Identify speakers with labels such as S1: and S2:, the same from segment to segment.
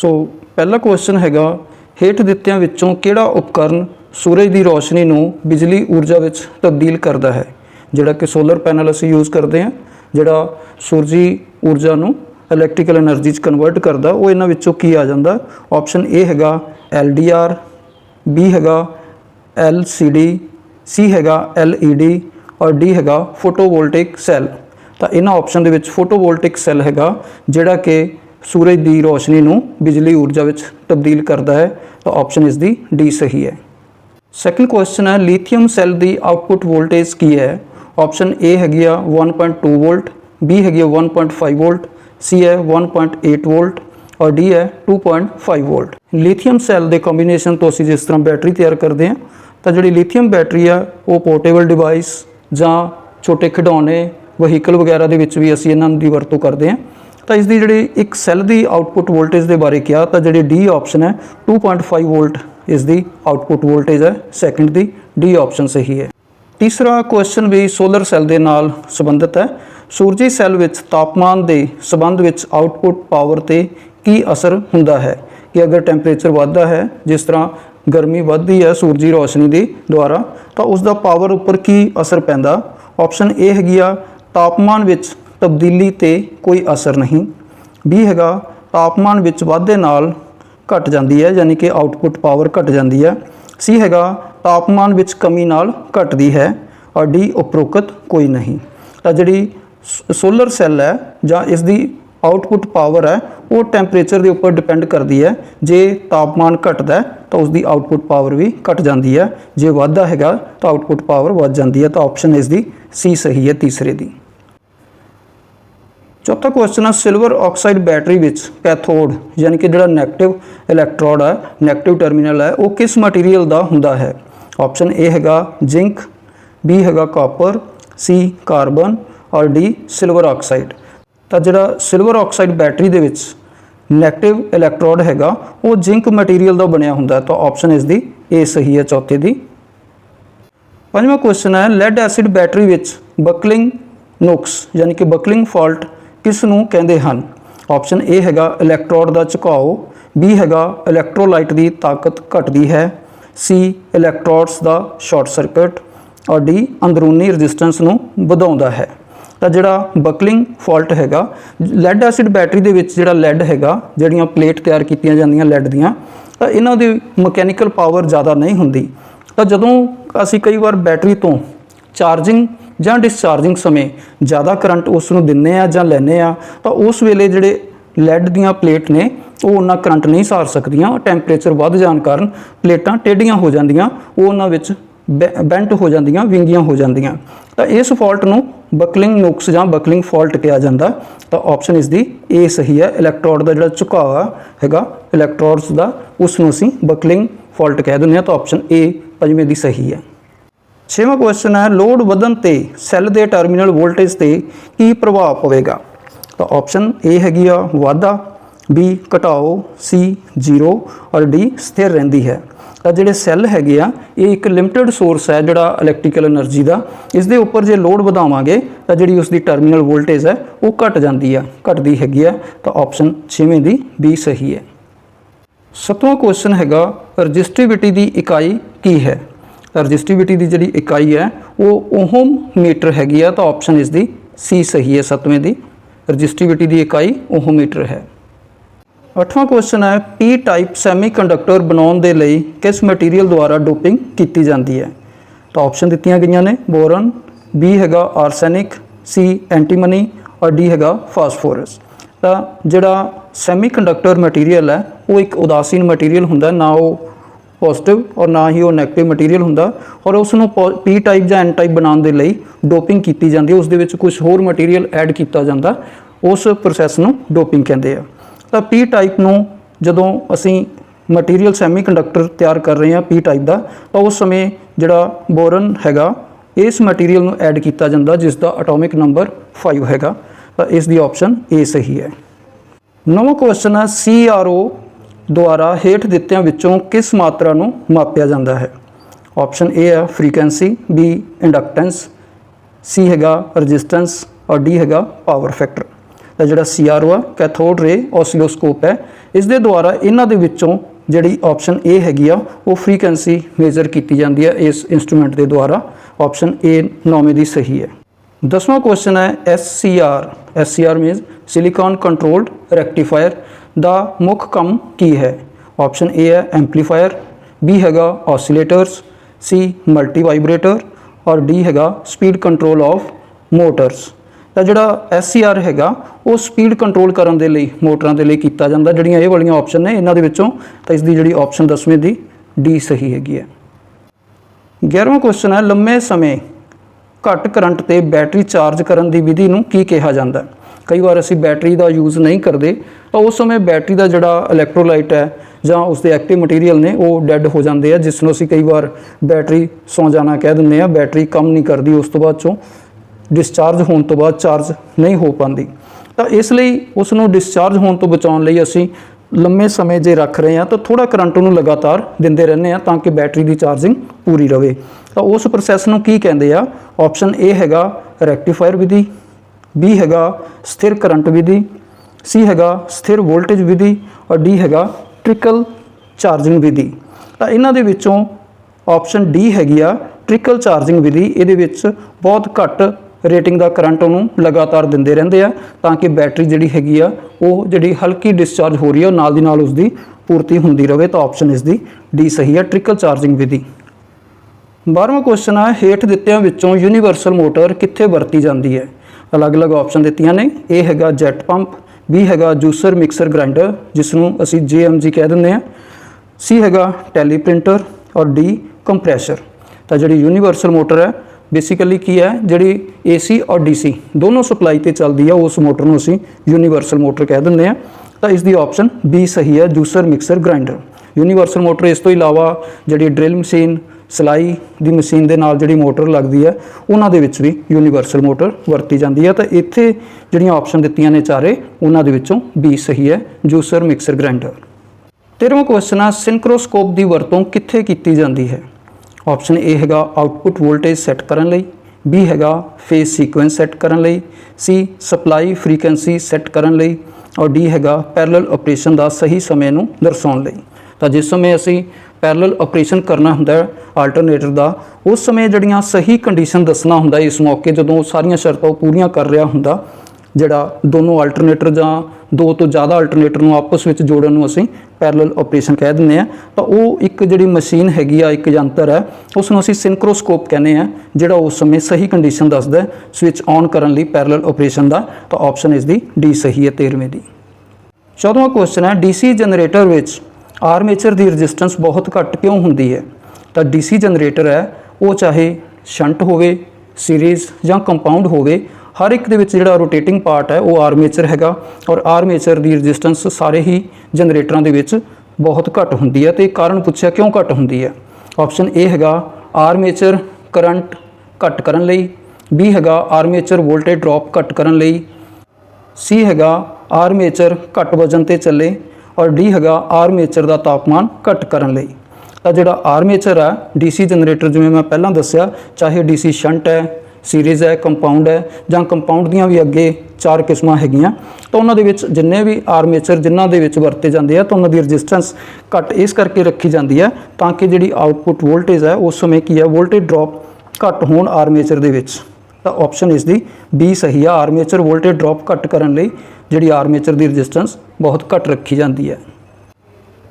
S1: ਸੋ ਪਹਿਲਾ ਕੁਐਸਚਨ ਹੈਗਾ, ਹੇਠ ਦਿੱਤਿਆਂ ਵਿੱਚੋਂ ਕਿਹੜਾ ਉਪਕਰਨ ਸੂਰਜ ਦੀ ਰੋਸ਼ਨੀ ਨੂੰ ਬਿਜਲੀ ਊਰਜਾ ਵਿੱਚ ਤਬਦੀਲ ਕਰਦਾ ਹੈ? ਜਿਹੜਾ ਕਿ ਸੋਲਰ ਪੈਨਲ ਅਸੀਂ ਯੂਜ਼ ਕਰਦੇ ਹਾਂ, ਜਿਹੜਾ ਸੂਰਜੀ ਊਰਜਾ ਨੂੰ ਇਲੈਕਟ੍ਰੀਕਲ એનર્ਜੀ 'ਚ ਕਨਵਰਟ ਕਰਦਾ, ਉਹ ਇਹਨਾਂ ਵਿੱਚੋਂ ਕੀ ਆ ਜਾਂਦਾ? ਆਪਸ਼ਨ ਏ ਹੈਗਾ ਐੱਲ ਡੀ ਆਰ ਬੀ ਹੈਗਾ ਐੱਲ ਸੀ ਡੀ ਸੀ ਹੈਗਾ ਐੱਲ ਈ ਡੀ ਔਰ ਡੀ ਹੈਗਾ ਫੋਟੋਵੋਲਟਿਕ ਸੈੱਲ ਤਾਂ ਇਹਨਾਂ ਆਪਸ਼ਨ ਦੇ ਵਿੱਚ ਫੋਟੋਵੋਲਟਿਕ ਸੈੱਲ ਹੈਗਾ, ਜਿਹੜਾ ਕਿ ਸੂਰਜ ਦੀ ਰੋਸ਼ਨੀ ਨੂੰ ਬਿਜਲੀ ਊਰਜਾ ਵਿੱਚ ਤਬਦੀਲ ਕਰਦਾ ਹੈ, ਤਾਂ ਆਪਸ਼ਨ ਇਸ ਦੀ ਡੀ ਸਹੀ ਹੈ। ਸੈਕੰਡ ਕੁਐਸਚਨ ਹੈ ਲਿਥੀਅਮ ਸੈੱਲ ਦੀ ਆਊਟਪੁੱਟ ਵੋਲਟੇਜ ਕੀ ਹੈ? ਆਪਸ਼ਨ ਏ ਹੈਗੀ ਆ 1.2 ਵੋਲਟ ਬੀ ਹੈਗੀ ਆ 1.5 ਵੋਲਟ ਸੀ ਹੈ 1.8 ਵੋਲਟ ਔਰ ਡੀ ਹੈ 2.5 ਵੋਲਟ ਲਿਥੀਅਮ ਸੈੱਲ ਦੇ ਕੰਬੀਨੇਸ਼ਨ ਤੋਂ ਅਸੀਂ ਜਿਸ ਤਰ੍ਹਾਂ ਬੈਟਰੀ ਤਿਆਰ ਕਰਦੇ ਹਾਂ, ਤਾਂ ਜਿਹੜੀ ਲਿਥੀਅਮ ਬੈਟਰੀ ਆ, ਉਹ ਪੋਰਟੇਬਲ ਡਿਵਾਈਸ ਜਾਂ ਛੋਟੇ ਖਿਡੌਣੇ ਵਹੀਕਲ ਵਗੈਰਾ ਦੇ ਵਿੱਚ ਵੀ ਅਸੀਂ ਇਹਨਾਂ ਦੀ ਵਰਤੋਂ ਕਰਦੇ ਹਾਂ। ਤਾਂ ਇਸ ਦੀ ਜਿਹੜੀ ਇੱਕ ਸੈੱਲ ਦੀ ਆਊਟਪੁੱਟ ਵੋਲਟੇਜ ਦੇ ਬਾਰੇ ਕਿਹਾ, ਤਾਂ ਜਿਹੜੀ ਡੀ ਆਪਸ਼ਨ ਹੈ 2.5 ਵੋਲਟ ਇਸ ਦੀ ਆਊਟਪੁੱਟ ਵੋਲਟੇਜ ਹੈ ਸੈਕੰਡ ਦੀ ਡੀ ਆਪਸ਼ਨ ਸਹੀ ਹੈ। ਤੀਸਰਾ ਕੁਐਸਚਨ ਵੀ ਸੋਲਰ ਸੈੱਲ ਦੇ ਨਾਲ ਸੰਬੰਧਿਤ ਹੈ। ਸੂਰਜੀ ਸੈੱਲ ਵਿੱਚ ਤਾਪਮਾਨ ਦੇ ਸੰਬੰਧ ਵਿੱਚ ਆਊਟਪੁੱਟ ਪਾਵਰ ਤੇ ਕੀ ਅਸਰ ਹੁੰਦਾ ਹੈ? ਕਿ ਅਗਰ ਟੈਂਪਰੇਚਰ ਵੱਧਦਾ ਹੈ, ਜਿਸ ਤਰ੍ਹਾਂ ਗਰਮੀ ਵੱਧਦੀ ਹੈ ਸੂਰਜੀ ਰੋਸ਼ਨੀ ਦੇ ਦੁਆਰਾ, ਤਾਂ ਉਸ ਦਾ ਪਾਵਰ ਉੱਪਰ ਕੀ ਅਸਰ ਪੈਂਦਾ? ਆਪਸ਼ਨ ਏ ਹੈਗੀ ਆ, ਤਾਪਮਾਨ ਵਿੱਚ ਤਬਦੀਲੀ ਤੇ ਕੋਈ ਅਸਰ ਨਹੀਂ। ਬੀ ਹੈਗਾ, ਤਾਪਮਾਨ ਵਿੱਚ ਵਾਧੇ ਨਾਲ ਘਟ ਜਾਂਦੀ ਹੈ, ਯਾਨੀ ਕਿ ਆਉਟਪੁੱਟ ਪਾਵਰ ਘਟ ਜਾਂਦੀ ਹੈ। ਸੀ ਹੈਗਾ, ਤਾਪਮਾਨ ਵਿੱਚ ਕਮੀ ਨਾਲ ਘਟਦੀ ਹੈ, ਔਰ ਡੀ ਉਪਰੋਕਤ ਕੋਈ ਨਹੀਂ। ਤਾਂ ਜਿਹੜੀ ਸੋਲਰ ਸੈੱਲ ਹੈ, ਜਾਂ ਇਸ ਦੀ ਆਉਟਪੁੱਟ ਪਾਵਰ ਹੈ, ਉਹ ਟੈਂਪਰੇਚਰ ਦੇ ਉੱਪਰ ਡਿਪੈਂਡ ਕਰਦੀ ਹੈ। ਜੇ ਤਾਪਮਾਨ ਘਟਦਾ ਤਾਂ ਉਸ ਦੀ ਆਉਟਪੁੱਟ ਪਾਵਰ ਵੀ ਘਟ ਜਾਂਦੀ ਹੈ। ਜੇ ਵਾਧਾ ਹੈਗਾ, ਤਾਂ ਆਉਟਪੁੱਟ ਪਾਵਰ ਵੱਧ ਜਾਂਦੀ ਹੈ। ਤਾਂ ਆਪਸ਼ਨ ਇਸ ਦੀ ਸੀ ਸਹੀ ਹੈ, ਤੀਸਰੇ ਦੀ। ਚੌਥਾ ਕੁਐਸਚਨ ਆ ਸਿਲਵਰ ਆਕਸਾਈਡ ਬੈਟਰੀ ਵਿੱਚ ਕੈਥੋਡ ਯਾਨੀ ਕਿ ਜਿਹੜਾ 네ਗੇਟਿਵ ਇਲੈਕਟ੍ਰੋਡ ਹੈ 네ਗੇਟਿਵ ਟਰਮੀਨਲ ਹੈ ਉਹ ਕਿਸ ਮਟੀਰੀਅਲ ਦਾ ਹੁੰਦਾ ਹੈ? ਆਪਸ਼ਨ ਏ ਹੈਗਾ ਜ਼ਿੰਕ ਬੀ ਹੈਗਾ ਕਾਪਰ ਸੀ ਕਾਰਬਨ ਔਰ ਡੀ ਸਿਲਵਰ ਆਕਸਾਈਡ ਤਾਂ ਜਿਹੜਾ ਸਿਲਵਰ ਆਕਸਾਈਡ ਬੈਟਰੀ ਦੇ ਵਿੱਚ 네ਗੇਟਿਵ ਇਲੈਕਟ੍ਰੋਡ ਹੈਗਾ, ਉਹ ਜ਼ਿੰਕ ਮਟੀਰੀਅਲ ਦਾ ਬਣਿਆ ਹੁੰਦਾ ਤਾਂ ਆਪਸ਼ਨ ਇਸ ਦੀ A ਸਹੀ ਹੈ, ਚੌਥੇ ਦੀ। ਪੰਜਵਾਂ ਕੁਐਸਚਨ ਹੈ ਲੈਡ ਐਸਿਡ ਬੈਟਰੀ ਵਿੱਚ ਬਕਲਿੰਗ ਨੁਕਸ ਯਾਨੀ ਕਿ ਬਕਲਿੰਗ ਫਾਲਟ ਕਿਸ ਨੂੰ ਕਹਿੰਦੇ ਹਨ? ਆਪਸ਼ਨ ਏ ਹੈਗਾ ਇਲੈਕਟ੍ਰੋਡ ਦਾ ਝੁਕਾਓ ਬੀ ਹੈਗਾ ਇਲੈਕਟ੍ਰੋਲਾਈਟ ਦੀ ਤਾਕਤ ਘਟਦੀ ਹੈ ਸੀ ਇਲੈਕਟ੍ਰੋਡਸ ਦਾ ਸ਼ਾਰਟ ਸਰਕਟ ਔਰ ਡੀ ਅੰਦਰੂਨੀ ਰੈਜ਼ਿਸਟੈਂਸ ਨੂੰ ਵਧਾਉਂਦਾ ਹੈ। ਤਾਂ ਜਿਹੜਾ ਬਕਲਿੰਗ ਫਾਲਟ ਹੈਗਾ ਲੈਡ ਐਸਿਡ ਬੈਟਰੀ ਦੇ ਵਿੱਚ ਜਿਹੜਾ ਲੈਡ ਹੈਗਾ, ਜਿਹੜੀਆਂ ਪਲੇਟ ਤਿਆਰ ਕੀਤੀਆਂ ਜਾਂਦੀਆਂ ਲੈਡ ਦੀਆਂ, ਤਾਂ ਇਹਨਾਂ ਦੀ ਮਕੈਨੀਕਲ ਪਾਵਰ ਜ਼ਿਆਦਾ ਨਹੀਂ ਹੁੰਦੀ। ਤਾਂ ਜਦੋਂ ਅਸੀਂ ਕਈ ਵਾਰ ਬੈਟਰੀ ਤੋਂ ਚਾਰਜਿੰਗ ਜਾਂ ਡਿਸਚਾਰਜਿੰਗ ਸਮੇਂ ਜ਼ਿਆਦਾ ਕਰੰਟ ਉਸ ਨੂੰ ਦਿੰਨੇ ਆ ਜਾਂ ਲੈਨੇ ਆ, ਤਾਂ ਉਸ ਵੇਲੇ ਜਿਹੜੇ ਲੈਡ ਦੀਆਂ ਪਲੇਟ ਨੇ, ਉਹ ਉਹਨਾਂ ਕਰੰਟ ਨਹੀਂ ਸਾਰ ਸਕਦੀਆਂ ਟੈਂਪਰੇਚਰ ਵੱਧ ਜਾਣ ਕਾਰਨ ਪਲੇਟਾਂ ਟੇਢੀਆਂ ਹੋ ਜਾਂਦੀਆਂ, ਉਹ ਉਹਨਾਂ ਵਿੱਚ ਬੈਂਟ ਹੋ ਜਾਂਦੀਆਂ, ਵਿੰਗੀਆਂ ਹੋ ਜਾਂਦੀਆਂ। ਤਾਂ ਇਸ ਫਾਲਟ ਨੂੰ ਬਕਲਿੰਗ ਨੁਕਸ ਜਾਂ ਬਕਲਿੰਗ ਫਾਲਟ ਕਿਹਾ ਜਾਂਦਾ। ਤਾਂ ਆਪਸ਼ਨ ਇਸ ਦੀ ਏ ਸਹੀ ਹੈ ਇਲੈਕਟ੍ਰੋਡ ਦਾ ਜਿਹੜਾ ਝੁਕਾਅ ਹੈਗਾ ਇਲੈਕਟ੍ਰੋਡਸ ਦਾ ਉਸ ਨੂੰ ਅਸੀਂ ਬਕਲਿੰਗ ਫਾਲਟ ਕਹਿ ਦਿੰਦੇ ਹਾਂ, ਤਾਂ ਆਪਸ਼ਨ ਏ ਪੰਜਵੇਂ ਦੀ ਸਹੀ ਹੈ। ਛੇਵਾਂ ਕੁਐਸਚਨ ਹੈ, ਲੋਡ ਵਧਣ ਤੇ ਸੈੱਲ ਦੇ ਟਰਮੀਨਲ ਵੋਲਟੇਜ ਤੇ ਕੀ ਪ੍ਰਭਾਵ ਪਵੇਗਾ? ਤਾਂ ਆਪਸ਼ਨ ਏ ਹੈਗੀ ਆ, ਵਾਧਾ ਬੀ ਘਟਾਓ ਸੀ ਜ਼ੀਰੋ ਔਰ ਡੀ ਸਥਿਰ ਰਹਿੰਦੀ ਹੈ। ਤਾਂ ਜਿਹੜੇ ਸੈੱਲ ਹੈਗੇ ਆ, ਇਹ ਇੱਕ ਲਿਮਟਿਡ ਸੋਰਸ ਹੈ ਜਿਹੜਾ ਇਲੈਕਟ੍ਰੀਕਲ એનર્ਜੀ ਦਾ। ਇਸ ਦੇ ਉੱਪਰ ਜੇ ਲੋਡ ਵਧਾਵਾਂਗੇ, ਤਾਂ ਜਿਹੜੀ ਉਸ ਦੀ ਟਰਮੀਨਲ ਵੋਲਟੇਜ ਹੈ, ਉਹ ਘਟ ਜਾਂਦੀ ਆ, ਘਟਦੀ ਹੈਗੀ ਆ। ਤਾਂ ਆਪਸ਼ਨ ਛੇਵੇਂ ਦੀ ਬੀ ਸਹੀ ਹੈ। ਸਤਵਾਂ ਕੁਐਸਚਨ ਹੈਗਾ, ਰਜਿਸਟਿਵਿਟੀ ਦੀ ਇਕਾਈ ਕੀ ਹੈ? ਰਜਿਸਟੀਵਿਟੀ ਦੀ ਜਿਹੜੀ ਇਕਾਈ ਹੈ, ਉਹ ਓਹਮ ਮੀਟਰ ਹੈਗੀ ਆ, ਤਾਂ ਆਪਸ਼ਨ ਇਸ ਦੀ ਸੀ ਸਹੀ ਹੈ, ਸਤਵੇਂ ਦੀ। ਰਜਿਸਟੀਵਿਟੀ ਦੀ ਇਕਾਈ ਓਹਮ ਮੀਟਰ ਹੈ। ਅੱਠਵਾਂ ਕੁਐਸਚਨ ਹੈ ਪੀ ਟਾਈਪ ਸੈਮੀਕੰਡਕਟਰ ਬਣਾਉਣ ਦੇ ਲਈ ਕਿਸ ਮਟੀਰੀਅਲ ਦੁਆਰਾ ਡੋਪਿੰਗ ਕੀਤੀ ਜਾਂਦੀ ਹੈ? ਤਾਂ ਆਪਸ਼ਨ ਦਿੱਤੀਆਂ ਗਈਆਂ ਨੇ, ਬੋਰਨ ਬੀ ਹੈਗਾ ਆਰਸੈਨਿਕ ਸੀ ਐਂਟੀਮਨੀ ਔਰ ਡੀ ਹੈਗਾ ਫਾਸਫੋਰਸ ਤਾਂ ਜਿਹੜਾ ਸੈਮੀਕੰਡਕਟਰ ਮਟੀਰੀਅਲ ਹੈ, ਉਹ ਇੱਕ ਉਦਾਸੀਨ ਮਟੀਰੀਅਲ ਹੁੰਦਾ, ਨਾ ਉਹ ਪੋਜ਼ਿਟਿਵ ਔਰ ਨਾ ਹੀ ਉਹ 네ਗੇਟਿਵ ਮਟੀਰੀਅਲ ਹੁੰਦਾ ਔਰ ਉਸ ਨੂੰ ਪੀ ਟਾਈਪ ਜਾਂ ਐਨ ਟਾਈਪ ਬਣਾਉਣ ਦੇ ਲਈ ਡੋਪਿੰਗ ਕੀਤੀ ਜਾਂਦੀ ਹੈ। ਉਸ ਦੇ ਵਿੱਚ ਕੁਝ ਹੋਰ ਮਟੀਰੀਅਲ ਐਡ ਕੀਤਾ ਜਾਂਦਾ। ਉਸ ਪ੍ਰੋਸੈਸ ਨੂੰ ਡੋਪਿੰਗ ਕਹਿੰਦੇ ਆ। ਤਾਂ ਪੀ ਟਾਈਪ ਨੂੰ ਜਦੋਂ ਅਸੀਂ ਮਟੀਰੀਅਲ ਸੈਮੀਕੰਡਕਟਰ ਤਿਆਰ ਕਰ ਰਹੇ ਹਾਂ ਪੀ ਟਾਈਪ ਦਾ, ਤਾਂ ਉਸ ਸਮੇਂ ਜਿਹੜਾ ਬੋਰਨ ਹੈਗਾ, ਇਸ ਮਟੀਰੀਅਲ ਨੂੰ ਐਡ ਕੀਤਾ ਜਾਂਦਾ, ਜਿਸ ਦਾ ਐਟੋਮਿਕ ਨੰਬਰ 5 ਹੈਗਾ। ਤਾਂ ਇਸ ਦੀ ਆਪਸ਼ਨ ਏ ਸਹੀ ਹੈ। ਨਵਾਂ ਕੁਐਸਚਨ ਹੈ CRO ਦੁਆਰਾ ਹੇਠ ਦਿੱਤਿਆਂ ਵਿੱਚੋਂ ਕਿਸ ਮਾਤਰਾ ਨੂੰ ਮਾਪਿਆ ਜਾਂਦਾ ਹੈ? ਆਪਸ਼ਨ ਏ ਹੈ ਫ੍ਰੀਕੁਐਂਸੀ ਬੀ ਇੰਡਕਟੈਂਸ ਸੀ ਹੈਗਾ ਰੈਜ਼ਿਸਟੈਂਸ ਔਰ ਡੀ ਹੈਗਾ ਪਾਵਰ ਫੈਕਟਰ ਤਾਂ ਜਿਹੜਾ CRO ਆ ਕੈਥੋਡ ਰੇ ਓਸੀਲੋਸਕੋਪ ਹੈ, ਇਸ ਦੇ ਦੁਆਰਾ ਇਹਨਾਂ ਦੇ ਵਿੱਚੋਂ ਜਿਹੜੀ ਆਪਸ਼ਨ A ਹੈਗੀ ਆ, ਉਹ ਫ੍ਰੀਕੁਐਂਸੀ ਮੇਜ਼ਰ ਕੀਤੀ ਜਾਂਦੀ ਹੈ ਇਸ ਇਨਸਟਰੂਮੈਂਟ ਦੇ ਦੁਆਰਾ। ਆਪਸ਼ਨ A ਨੌਵੇਂ ਦੀ ਸਹੀ ਹੈ। ਦਸਵਾਂ ਕੁਐਸਚਨ ਹੈ SCR SCR means silicon controlled rectifier ਦਾ ਮੁੱਖ ਕੰਮ ਕੀ ਹੈ? ਆਪਸ਼ਨ A ਹੈ ਐਂਪਲੀਫਾਇਰ B ਹੈਗਾ ਆਸੀਲੇਟਰਸ C ਮਲਟੀ ਵਾਈਬ੍ਰੇਟਰ ਔਰ D ਹੈਗਾ ਸਪੀਡ ਕੰਟਰੋਲ ਆਫ ਮੋਟਰਸ ਤਾਂ ਜਿਹੜਾ SCR ਹੈਗਾ, ਉਹ ਸਪੀਡ ਕੰਟਰੋਲ ਕਰਨ ਦੇ ਲਈ, ਮੋਟਰਾਂ ਦੇ ਲਈ ਕੀਤਾ ਜਾਂਦਾ। ਜਿਹੜੀਆਂ ਇਹ ਵਾਲੀਆਂ ਆਪਸ਼ਨ ਨੇ, ਇਹਨਾਂ ਦੇ ਵਿੱਚੋਂ ਤਾਂ ਇਸ ਦੀ ਜਿਹੜੀ ਆਪਸ਼ਨ 10ਵੇਂ ਦੀ D ਸਹੀ ਹੈਗੀ ਹੈ। 11ਵਾਂ ਕੁਐਸਚਨ ਹੈ, ਲੰਮੇ ਸਮੇਂ ਘੱਟ ਕਰੰਟ ਤੇ ਬੈਟਰੀ ਚਾਰਜ ਕਰਨ ਦੀ ਵਿਧੀ ਨੂੰ ਕੀ ਕਿਹਾ ਜਾਂਦਾ ਹੈ? ਕਈ ਵਾਰ ਅਸੀਂ ਬੈਟਰੀ ਦਾ ਯੂਜ਼ ਨਹੀਂ ਕਰਦੇ ਤਾਂ ਉਸ ਸਮੇਂ ਬੈਟਰੀ ਦਾ ਜਿਹੜਾ ਇਲੈਕਟ੍ਰੋਲਾਈਟ ਹੈ ਜਾਂ ਉਸ ਦੇ ਐਕਟਿਵ ਮਟੀਰੀਅਲ ਨੇ, ਉਹ ਡੈੱਡ ਹੋ ਜਾਂਦੇ ਆ ਜਿਸ ਨੂੰ ਅਸੀਂ ਕਈ ਵਾਰ ਬੈਟਰੀ ਸੌ ਜਾਣਾ ਕਹਿ ਦਿੰਦੇ ਆ, ਬੈਟਰੀ ਕੰਮ ਨਹੀਂ ਕਰਦੀ ਉਸ ਤੋਂ ਬਾਅਦ ਚੋਂ ਡਿਸਚਾਰਜ ਹੋਣ ਤੋਂ ਬਾਅਦ ਚਾਰਜ ਨਹੀਂ ਹੋ ਪਾਉਂਦੀ। ਤਾਂ ਇਸ ਲਈ ਉਸ ਨੂੰ ਡਿਸਚਾਰਜ ਹੋਣ ਤੋਂ ਬਚਾਉਣ ਲਈ ਅਸੀਂ ਲੰਮੇ ਸਮੇਂ ਜੇ ਰੱਖ ਰਹੇ ਹਾਂ ਤਾਂ ਥੋੜਾ ਕਰੰਟ ਨੂੰ ਲਗਾਤਾਰ ਦਿੰਦੇ ਰਹਿੰਦੇ ਆ ਤਾਂ ਕਿ ਬੈਟਰੀ ਦੀ ਚਾਰਜਿੰਗ ਪੂਰੀ ਰਵੇ। ਤਾਂ ਉਸ ਪ੍ਰੋਸੈਸ ਨੂੰ ਕੀ ਕਹਿੰਦੇ ਆ? ਆਪਸ਼ਨ A ਹੈਗਾ ਰੈਕਟੀਫਾਇਰ ਵਿਧੀ, B ਹੈਗਾ ਸਥਿਰ ਕਰੰਟ ਵਿਧੀ ਸੀ ਹੈਗਾ ਸਥਿਰ ਵੋਲਟੇਜ ਵਿਧੀ ਔਰ ਡੀ ਹੈਗਾ ਟ੍ਰਿਕਲ ਚਾਰਜਿੰਗ ਵਿਧੀ। ਤਾਂ ਇਹਨਾਂ ਦੇ ਵਿੱਚੋਂ ਆਪਸ਼ਨ ਡੀ ਹੈਗੀ ਆ ਟ੍ਰਿਕਲ ਚਾਰਜਿੰਗ ਵਿਧੀ। ਇਹਦੇ ਵਿੱਚ ਬਹੁਤ ਘੱਟ ਰੇਟਿੰਗ ਦਾ ਕਰੰਟ ਉਹਨੂੰ ਲਗਾਤਾਰ ਦਿੰਦੇ ਰਹਿੰਦੇ ਆ ਤਾਂ ਕਿ ਬੈਟਰੀ ਜਿਹੜੀ ਹੈਗੀ ਆ, ਉਹ ਜਿਹੜੀ ਹਲਕੀ ਡਿਸਚਾਰਜ ਹੋ ਰਹੀ ਆ, ਉਹ ਨਾਲ ਦੀ ਨਾਲ ਉਸ ਦੀ ਪੂਰਤੀ ਹੁੰਦੀ ਰਹੇ ਤਾਂ ਆਪਸ਼ਨ ਇਸ ਦੀ ਡੀ ਸਹੀ ਆ ਟ੍ਰਿਕਲ ਚਾਰਜਿੰਗ ਵਿਧੀ। 12ਵਾਂ ਕੁਐਸਚਨ ਆ, ਹੇਠ ਦਿੱਤਿਆਂ ਵਿੱਚੋਂ ਯੂਨੀਵਰਸਲ ਮੋਟਰ ਕਿੱਥੇ ਵਰਤੀ ਜਾਂਦੀ ਹੈ? ਅਲੱਗ-ਅਲੱਗ ਆਪਸ਼ਨ ਦਿੱਤੀਆਂ ਨੇ। ਇਹ ਹੈਗਾ ਜੈਟ ਪੰਪ B ਹੈਗਾ ਜੂਸਰ ਮਿਕਸਰ ਗ੍ਰਾਈਂਡਰ ਜਿਸ ਨੂੰ ਅਸੀਂ JMG ਕਹਿ ਦਿੰਦੇ ਆ ਸੀ ਹੈਗਾ ਟੈਲੀ ਪ੍ਰਿੰਟਰ ਔਰ ਡੀ ਕੰਪਰੈਸ਼ਰ। ਤਾਂ ਜਿਹੜੀ ਯੂਨੀਵਰਸਲ ਮੋਟਰ ਹੈ ਬੇਸਿਕਲੀ ਕੀ ਹੈ? ਜਿਹੜੀ AC ਔਰ DC ਦੋਨੋਂ ਸਪਲਾਈ ਤੇ ਚੱਲਦੀ ਹੈ ਉਸ ਮੋਟਰ ਨੂੰ ਅਸੀਂ ਯੂਨੀਵਰਸਲ ਮੋਟਰ ਕਹਿ ਦਿੰਦੇ ਆ ਤਾਂ ਇਸ ਦੀ ਆਪਸ਼ਨ B ਸਹੀ ਹੈ, juicer mixer grinder. Universal motor ਇਸ ਤੋਂ ਇਲਾਵਾ ਜਿਹੜੀ ਡਰਿਲ ਮਸ਼ੀਨ ਸਿਲਾਈ ਦੀ ਮਸ਼ੀਨ ਦੇ ਨਾਲ ਜਿਹੜੀ ਮੋਟਰ ਲੱਗਦੀ ਹੈ, ਉਹਨਾਂ ਦੇ ਵਿੱਚ ਵੀ ਯੂਨੀਵਰਸਲ ਮੋਟਰ ਵਰਤੀ ਜਾਂਦੀ ਹੈ। ਤਾਂ ਇੱਥੇ ਜਿਹੜੀਆਂ ਆਪਸ਼ਨ ਦਿੱਤੀਆਂ ਨੇ ਚਾਰੇ, ਉਹਨਾਂ ਦੇ ਵਿੱਚੋਂ ਬੀ ਸਹੀ ਹੈ ਜੂਸਰ ਮਿਕਸਰ ਗ੍ਰਾਈਂਡਰ ਤੇਰਵਾਂ ਕੁਐਸਚਨ ਆ ਸਿੰਕਰੋਸਕੋਪ ਦੀ ਵਰਤੋਂ ਕਿੱਥੇ ਕੀਤੀ ਜਾਂਦੀ ਹੈ? ਆਪਸ਼ਨ ਏ ਹੈਗਾ ਆਊਟਪੁੱਟ ਵੋਲਟੇਜ ਸੈੱਟ ਕਰਨ ਲਈ ਬੀ ਹੈਗਾ ਫੇਸ ਸੀਕੁਐਂਸ ਸੈੱਟ ਕਰਨ ਲਈ ਸੀ ਸਪਲਾਈ ਫ੍ਰੀਕੁਐਂਸੀ ਸੈੱਟ ਕਰਨ ਲਈ, ਔਰ ਡੀ ਹੈਗਾ ਪੈਰਲਲ ਆਪਰੇਸ਼ਨ ਦਾ ਸਹੀ ਸਮੇਂ ਨੂੰ ਦਰਸਾਉਣ ਲਈ। ਤਾਂ ਜਿਸ ਸਮੇਂ ਅਸੀਂ ਪੈਰਲਲ ਆਪਰੇਸ਼ਨ ਕਰਨਾ ਹੁੰਦਾ ਹੈ ਆਲਟਰਨੇਟਰ ਦਾ, ਉਸ ਸਮੇਂ ਜਿਹੜੀਆਂ ਸਹੀ ਕੰਡੀਸ਼ਨ ਦੱਸਣਾ ਹੁੰਦਾ ਇਸ ਮੌਕੇ, ਜਦੋਂ ਸਾਰੀਆਂ ਸ਼ਰਤਾਂ ਉਹ ਪੂਰੀਆਂ ਕਰ ਰਿਹਾ ਹੁੰਦਾ, ਜਿਹੜਾ ਦੋਨੋਂ ਆਲਟਰਨੇਟਰ ਜਾਂ ਦੋ ਤੋਂ ਜ਼ਿਆਦਾ ਆਲਟਰਨੇਟਰ ਨੂੰ ਆਪਸ ਵਿੱਚ ਜੋੜਨ ਨੂੰ ਅਸੀਂ ਪੈਰਲਲ ਆਪਰੇਸ਼ਨ ਕਹਿ ਦਿੰਦੇ ਆ ਤਾਂ ਉਹ ਇੱਕ ਜਿਹੜੀ ਮਸ਼ੀਨ ਹੈਗੀ ਆ, ਇੱਕ ਯੰਤਰ ਹੈ ਉਸ ਨੂੰ ਅਸੀਂ ਸਿੰਕਰੋਸਕੋਪ ਕਹਿੰਦੇ ਆ ਜਿਹੜਾ ਉਸ ਸਮੇਂ ਸਹੀ ਕੰਡੀਸ਼ਨ ਦੱਸਦਾ ਸਵਿਚ ਆਨ ਕਰਨ ਲਈ ਪੈਰਲਲ ਆਪਰੇਸ਼ਨ ਦਾ, ਤਾਂ ਆਪਸ਼ਨ ਇਸ ਦੀ ਡੀ ਸਹੀ ਹੈ 13ਵੇਂ ਦੀ। 14ਵਾਂ ਕੁਐਸਚਨ ਹੈ ਡੀਸੀ ਜਨਰੇਟਰ ਵਿੱਚ ਆਰਮੇਚਰ ਦੀ ਰੈਜ਼ਿਸਟੈਂਸ ਬਹੁਤ ਘੱਟ ਕਿਉਂ ਹੁੰਦੀ ਹੈ? ਤਾਂ ਡੀਸੀ ਜਨਰੇਟਰ ਹੈ, ਉਹ ਚਾਹੇ ਸ਼ੰਟ ਹੋਵੇ, ਸੀਰੀਜ਼ ਜਾਂ ਕੰਪਾਊਂਡ ਹੋਵੇ, ਹਰ ਇੱਕ ਦੇ ਵਿੱਚ ਜਿਹੜਾ ਰੋਟੇਟਿੰਗ ਪਾਰਟ ਹੈ, ਉਹ ਆਰਮੇਚਰ ਹੈਗਾ ਔਰ ਆਰਮੇਚਰ ਦੀ ਰੈਜ਼ਿਸਟੈਂਸ ਸਾਰੇ ਹੀ ਜਨਰੇਟਰਾਂ ਦੇ ਵਿੱਚ ਬਹੁਤ ਘੱਟ ਹੁੰਦੀ ਹੈ ਤੇ ਕਾਰਨ ਪੁੱਛਿਆ ਕਿਉਂ ਘੱਟ ਹੁੰਦੀ ਹੈ? ਆਪਸ਼ਨ A ਹੈਗਾ ਆਰਮੇਚਰ ਕਰੰਟ ਘੱਟ ਕਰਨ ਲਈ, B ਹੈਗਾ ਆਰਮੇਚਰ ਵੋਲਟੇਜ ਡ੍ਰੌਪ ਘੱਟ ਕਰਨ ਲਈ ਸੀ ਹੈਗਾ ਆਰਮੇਚਰ ਘੱਟ ਵਜਨ ਤੇ ਚੱਲੇ ਔਰ ਡੀ ਹੈਗਾ ਆਰਮੇਚਰ ਦਾ ਤਾਪਮਾਨ ਘੱਟ ਕਰਨ ਲਈ। ਤਾਂ ਜਿਹੜਾ ਆਰਮੇਚਰ ਹੈ ਡੀਸੀ ਜਨਰੇਟਰ ਜਿਵੇਂ ਮੈਂ ਪਹਿਲਾਂ ਦੱਸਿਆ, ਚਾਹੇ ਡੀਸੀ ਸ਼ੰਟ ਹੈ ਸੀਰੀਜ਼ ਹੈ ਕੰਪਾਊਂਡ ਹੈ, ਜਾਂ ਕੰਪਾਊਂਡ ਦੀਆਂ ਵੀ ਅੱਗੇ ਚਾਰ ਕਿਸਮਾਂ ਹੈਗੀਆਂ, ਤਾਂ ਉਹਨਾਂ ਦੇ ਵਿੱਚ ਜਿੰਨੇ ਵੀ ਆਰਮੇਚਰ ਜਿਨ੍ਹਾਂ ਦੇ ਵਿੱਚ ਵਰਤੇ ਜਾਂਦੇ ਆ, ਤਾਂ ਉਹਨਾਂ ਦੀ ਰੈਜ਼ਿਸਟੈਂਸ ਘੱਟ ਇਸ ਕਰਕੇ ਰੱਖੀ ਜਾਂਦੀ ਹੈ ਤਾਂ ਕਿ ਜਿਹੜੀ ਆਊਟਪੁੱਟ ਵੋਲਟੇਜ ਹੈ, ਉਸ ਸਮੇਂ ਕੀ ਹੈ ਵੋਲਟੇਜ ਡ੍ਰੌਪ ਘੱਟ ਹੋਣ ਆਰਮੇਚਰ ਦੇ ਵਿੱਚ। ਤਾਂ ਆਪਸ਼ਨ ਇਸ ਦੀ ਬੀ ਸਹੀ ਆ ਆਰਮੇਚਰ ਵੋਲਟੇਜ ਡ੍ਰੌਪ ਘੱਟ ਕਰਨ ਲਈ ਜਿਹੜੀ ਆਰਮੇਚਰ ਦੀ ਰੈਜ਼ਿਸਟੈਂਸ ਬਹੁਤ ਘੱਟ ਰੱਖੀ ਜਾਂਦੀ ਹੈ।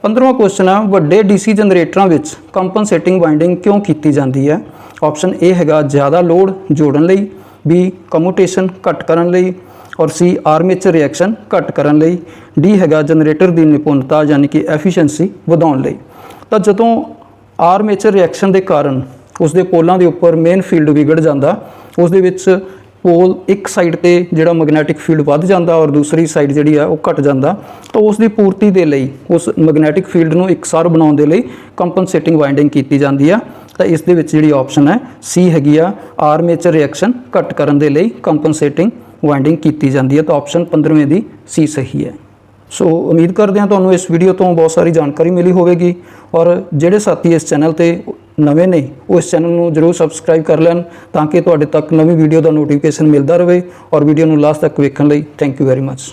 S1: 15ਵਾਂ ਕੁਐਸਚਨ ਹੈ ਵੱਡੇ DC ਜਨਰੇਟਰਾਂ ਵਿੱਚ ਕੰਪਨਸੇਟਿੰਗ ਵਾਈਂਡਿੰਗ ਕਿਉਂ ਕੀਤੀ ਜਾਂਦੀ ਹੈ? ਆਪਸ਼ਨ A ਹੈਗਾ ਜ਼ਿਆਦਾ ਲੋਡ ਜੋੜਨ ਲਈ, B ਕਮਿਊਟੇਸ਼ਨ ਘੱਟ ਕਰਨ ਲਈ, ਔਰ C ਆਰਮੇਚਰ ਰਿਐਕਸ਼ਨ ਘੱਟ ਕਰਨ ਲਈ, D ਹੈਗਾ ਜਨਰੇਟਰ ਦੀ ਨਿਪੁੰਨਤਾ ਯਾਨੀ ਕਿ ਐਫੀਸ਼ੀਐਂਸੀ ਵਧਾਉਣ ਲਈ। ਤਾਂ ਜਦੋਂ ਆਰਮੇਚਰ ਰਿਐਕਸ਼ਨ ਦੇ ਕਾਰਨ ਉਸ ਦੇ ਪੋਲਾਂ ਦੇ ਉੱਪਰ ਮੇਨ ਫੀਲਡ ਵਿਗੜ ਜਾਂਦਾ ਉਸ ਦੇ ਵਿੱਚ ਪੋਲ ਇੱਕ ਸਾਈਡ ਤੇ ਜਿਹੜਾ ਮੈਗਨੈਟਿਕ ਫੀਲਡ ਵੱਧ ਜਾਂਦਾ ਔਰ ਦੂਸਰੀ ਸਾਈਡ ਜਿਹੜੀ ਆ ਉਹ ਘਟ ਜਾਂਦਾ, ਤਾਂ ਉਸ ਦੀ ਪੂਰਤੀ ਦੇ ਲਈ, ਉਸ ਮੈਗਨੈਟਿਕ ਫੀਲਡ ਨੂੰ ਇਕਸਾਰ ਬਣਾਉਣ ਦੇ ਲਈ ਕੰਪਨਸੇਟਿੰਗ ਵਾਈਂਡਿੰਗ ਕੀਤੀ ਜਾਂਦੀ ਆ। ਤਾਂ ਇਸ ਦੇ ਵਿੱਚ ਜਿਹੜੀ ਆਪਸ਼ਨ ਹੈ ਸੀ ਹੈਗੀ ਆ ਆਰਮੇਚਰ ਰਿਐਕਸ਼ਨ ਘਟ ਕਰਨ ਦੇ ਲਈ ਕੰਪਨਸੇਟਿੰਗ ਵਾਈਂਡਿੰਗ ਕੀਤੀ ਜਾਂਦੀ ਹੈ ਤਾਂ ਆਪਸ਼ਨ 15ਵੇਂ ਦੀ ਸੀ ਸਹੀ ਹੈ। ਸੋ ਉਮੀਦ ਕਰਦੇ ਹਾਂ ਤੁਹਾਨੂੰ ਇਸ ਵੀਡੀਓ ਤੋਂ ਬਹੁਤ ਸਾਰੀ ਜਾਣਕਾਰੀ ਮਿਲੀ ਹੋਵੇਗੀ ਔਰ ਜਿਹੜੇ ਸਾਥੀ ਇਸ ਚੈਨਲ ਤੇ ਨਵੇਂ ਨੇ ਉਹ ਇਸ ਚੈਨਲ ਨੂੰ ਜਰੂਰ ਸਬਸਕ੍ਰਾਈਬ ਕਰ ਲੈਣ ਤਾਂ ਕਿ ਤੁਹਾਡੇ ਤੱਕ ਨਵੀਂ ਵੀਡੀਓ ਦਾ ਨੋਟੀਫਿਕੇਸ਼ਨ ਮਿਲਦਾ ਰਹੇ ਔਰ ਵੀਡੀਓ ਨੂੰ ਲਾਸਟ ਤੱਕ ਵੇਖਣ ਲਈ ਥੈਂਕ ਯੂ ਵੈਰੀ ਮੱਚ